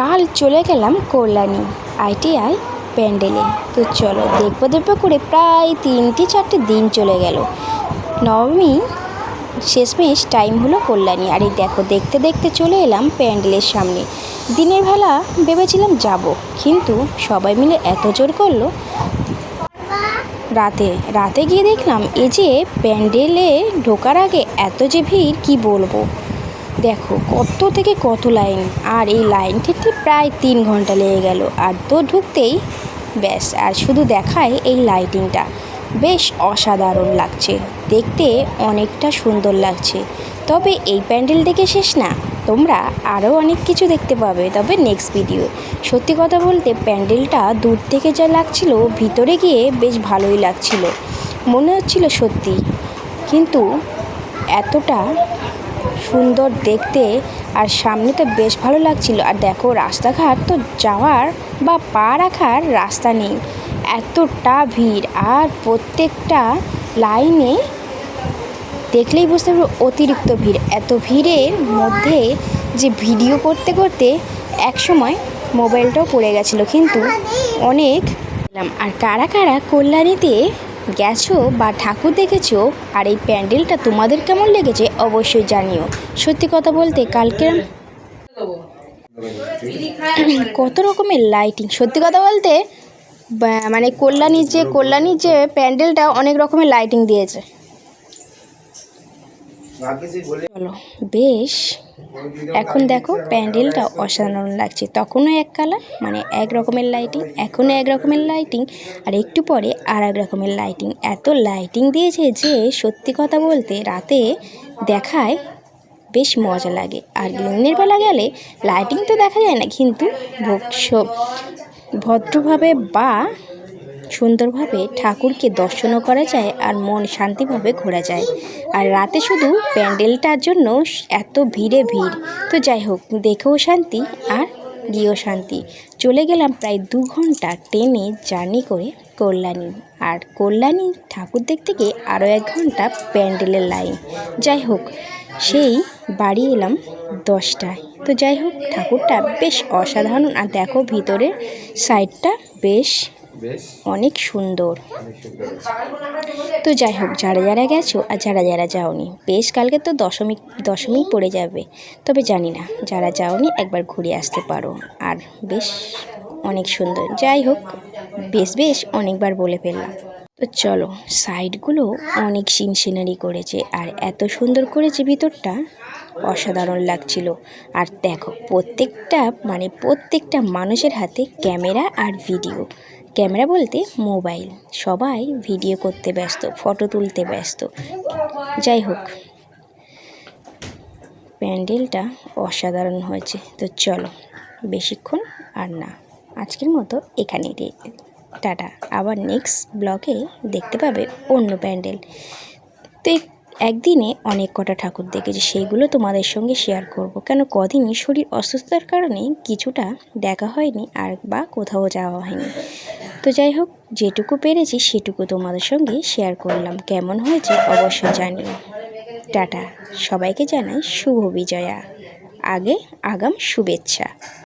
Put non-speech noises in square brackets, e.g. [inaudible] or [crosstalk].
কাল চলে গেলাম কল্যাণী আইটিআই প্যান্ডেলে। তো চলো, দেখব দেখব করে প্রায় তিনটে চারটে দিন চলে গেল। নবমী, শেষমেশ টাইম হলো কল্যাণী। আর এই দেখো, দেখতে দেখতে চলে এলাম প্যান্ডেলের সামনে। দিনের বেলা ভেবেছিলাম যাব, কিন্তু সবাই মিলে এত জোর করল। রাতে রাতে গিয়ে দেখলাম, এই যে প্যান্ডেলে ঢোকার আগে এত যে ভিড়, কি বলব? দেখো, কত থেকে কত লাইন? আর এই লাইনটিতে প্রায় তিন ঘণ্টা লেগে গেল। আর তো ঢুকতেই ব্যাস, আর শুধু দেখায় এই লাইটিংটা বেশ অসাধারণ লাগছে। দেখতে অনেকটা সুন্দর লাগছে। তবে এই প্যান্ডেল দেখে শেষ না। তোমরা আরও অনেক কিছু দেখতে পাবে। তবে নেক্সট ভিডিও সত্যি কথা বলতে প্যান্ডেলটা দূর থেকে যা লাগছিল, ভিতরে গিয়ে বেশ ভালোই লাগছিল। মনে হচ্ছিল সত্যি। কিন্তু এতটা সুন্দর দেখতে আর সামনে তো বেশ ভালো লাগছিল। আর দেখো, রাস্তাঘাট তো যাওয়ার বা পা রাখার রাস্তা নেই। এতটা ভিড় আর প্রত্যেকটা লাইনে দেখলেই বুঝতে পারব অতিরিক্ত ভিড়। এত ভিড়ের মধ্যে যে ভিডিও করতে করতে এক সময় মোবাইলটাও পড়ে গেছিল। কিন্তু অনেক আর কারা কারা কল্যাণীতে গেছো বা ঠাকুর দেখেছ আর এই প্যান্ডেলটা তোমাদের কেমন লেগেছে অবশ্যই জানিও। সত্যি কথা বলতে কালকে [clears throat] কত রকমের লাইটিং সত্যি কথা বলতে মানে কল্যাণীর যে কল্যাণীর যে প্যান্ডেলটা অনেক রকমের লাইটিং দিয়েছে। বেশ। এখন দেখো প্যান্ডেলটা অসাধারণ লাগছে। তখনও এক কালার মানে এক রকমের লাইটিং এখনও এক রকমের লাইটিং আর একটু পরে আর এক রকমের লাইটিং এত লাইটিং দিয়েছে যে সত্যি কথা বলতে রাতে দেখায় বেশ মজা লাগে। আর দিনের বেলা গেলে লাইটিং তো দেখা যায় না, কিন্তু ভোগ- ভদ্রভাবে বা সুন্দরভাবে ঠাকুরকে দর্শনও করা যায় আর মন শান্তিভাবে ঘোরা যায়। আর রাতে শুধু প্যান্ডেলটার জন্য এত ভিড়ে ভিড়। তো যাই হোক, দেখেও শান্তি আর গিয়েও শান্তি। চলে গেলাম প্রায় দু ঘণ্টা ট্রেনে জার্নি করে কল্যাণী। আর কল্যাণী ঠাকুর দেখতে গিয়ে আরও এক ঘণ্টা প্যান্ডেলের লাইন। যাই হোক, সেই বাড়ি এলাম দশটায়। তো যাই হোক, ঠাকুরটা বেশ অসাধারণ। আর দেখো ভিতরের সাইডটা বেশ অনেক সুন্দর। তো যাই হোক যারা যারা গেছো আর যারা যারা যাওনি বেশ কালকে তো দশমী দশমী পড়ে যাবে। তবে জানি না যারা যাওনি একবার ঘুরে আসতে পারো। আর বেশ অনেক সুন্দর। যাই হোক বেশ বেশ অনেকবার বলে ফেললাম। তো চলো, সাইডগুলো অনেক সিন সিনারি করেছে আর এত সুন্দর করেছে ভিতরটা। অসাধারণ লাগছিল। আর দেখো, প্রত্যেকটা মানে প্রত্যেকটা মানুষের হাতে ক্যামেরা আর ভিডিও। ক্যামেরা বলতে মোবাইল। সবাই ভিডিও করতে ব্যস্ত, ফটো তুলতে ব্যস্ত। যাই হোক, প্যান্ডেলটা অসাধারণ হয়েছে। তো চলো, বেশিক্ষণ আর না। আজকের মতো এখানেই রে টাটা। আবার নেক্সট ব্লগে দেখতে পাবে অন্য প্যান্ডেল। তো একদিনে অনেক কটা ঠাকুর দেখেছি, সেইগুলো তোমাদের সঙ্গে শেয়ার করব। কেন কদিনই শরীর অসুস্থতার কারণে কিছুটা দেখা হয়নি আর বা কোথাও যাওয়া হয়নি। তো যাই হোক, যেটুকু পেরেছি সেটুকু তোমাদের সঙ্গে শেয়ার করলাম। কেমন হয়েছে অবশ্যই জানিও। টাটা। সবাইকে জানাই শুভ বিজয়া। আগে আগাম শুভেচ্ছা।